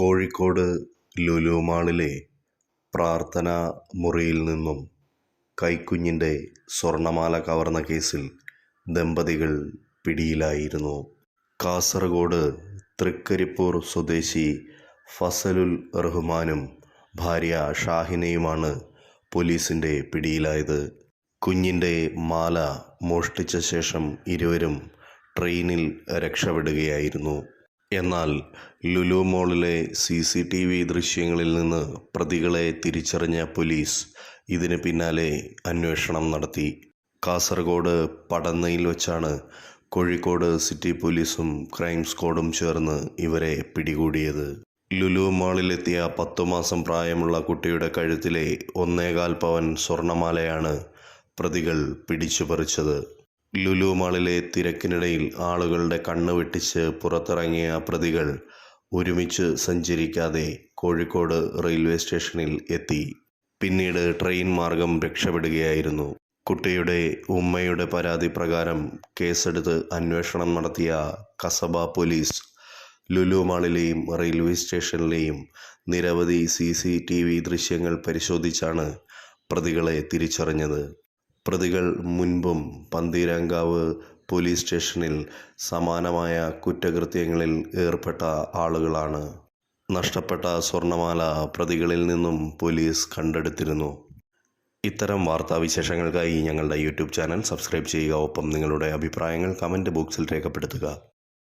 കോഴിക്കോട് ലുലു മാളിലെ പ്രാർത്ഥനാ മുറിയിൽ നിന്നും കൈക്കുഞ്ഞിന്റെ സ്വർണമാല കവർന്ന കേസിൽ ദമ്പതികൾ പിടിയിലായിരുന്നു. കാസർഗോഡ് തൃക്കരിപ്പൂർ സ്വദേശി ഫസലുൽ റഹ്മാനും ഭാര്യ ഷാഹിനയുമാണ് പോലീസിന്റെ പിടിയിലായത്. കുഞ്ഞിന്റെ മാല മോഷ്ടിച്ച ശേഷം ഇരുവരും ട്രെയിനിൽ രക്ഷപ്പെടുകയായിരുന്നു. എന്നാൽ ലുലു മോളിലെ സി സി ടി വി ദൃശ്യങ്ങളിൽ നിന്ന് പ്രതികളെ തിരിച്ചറിഞ്ഞ പോലീസ് ഇതിന് പിന്നാലെ അന്വേഷണം നടത്തി. കാസർഗോഡ് പടന്നയിൽ വച്ചാണ് കോഴിക്കോട് സിറ്റി പോലീസും ക്രൈം സ്ക്വാഡും ചേർന്ന് ഇവരെ പിടികൂടിയത്. ലുലു മാളിലെത്തിയ പത്തു മാസം പ്രായമുള്ള കുട്ടിയുടെ കഴുത്തിലെ ഒന്നേകാൽ പവൻ സ്വർണമാലയാണ് പ്രതികൾ പിടിച്ചുപറിച്ചത്. ലുലു മാളിലെ തിരക്കിനിടയിൽ ആളുകളുടെ കണ്ണ് വെട്ടിച്ച് പുറത്തിറങ്ങിയ പ്രതികൾ ഒരുമിച്ച് സഞ്ചരിക്കാതെ കോഴിക്കോട് റെയിൽവേ സ്റ്റേഷനിൽ എത്തി. പിന്നീട് ട്രെയിൻ മാർഗം രക്ഷപ്പെടുകയായിരുന്നു. കുട്ടിയുടെ ഉമ്മയുടെ പരാതി പ്രകാരം കേസെടുത്ത് അന്വേഷണം നടത്തിയ കസബ പോലീസ് ലുലു മാളിലെയും റെയിൽവേ സ്റ്റേഷനിലെയും നിരവധി സി സി ടി വി ദൃശ്യങ്ങൾ പരിശോധിച്ചാണ് പ്രതികളെ തിരിച്ചറിഞ്ഞത്. പ്രതികൾ മുൻപും പന്തീരാങ്കാവ് പോലീസ് സ്റ്റേഷനിൽ സമാനമായ കുറ്റകൃത്യങ്ങളിൽ ഏർപ്പെട്ട ആളുകളാണ്. നഷ്ടപ്പെട്ട സ്വർണമാല പ്രതികളിൽ നിന്നും പോലീസ് കണ്ടെടുത്തിരുന്നു. ഇത്തരം വാർത്താവിശേഷങ്ങൾക്കായി ഞങ്ങളുടെ യൂട്യൂബ് ചാനൽ സബ്സ്ക്രൈബ് ചെയ്യുക. ഒപ്പം നിങ്ങളുടെ അഭിപ്രായങ്ങൾ കമന്റ് ബോക്സിൽ രേഖപ്പെടുത്തുക.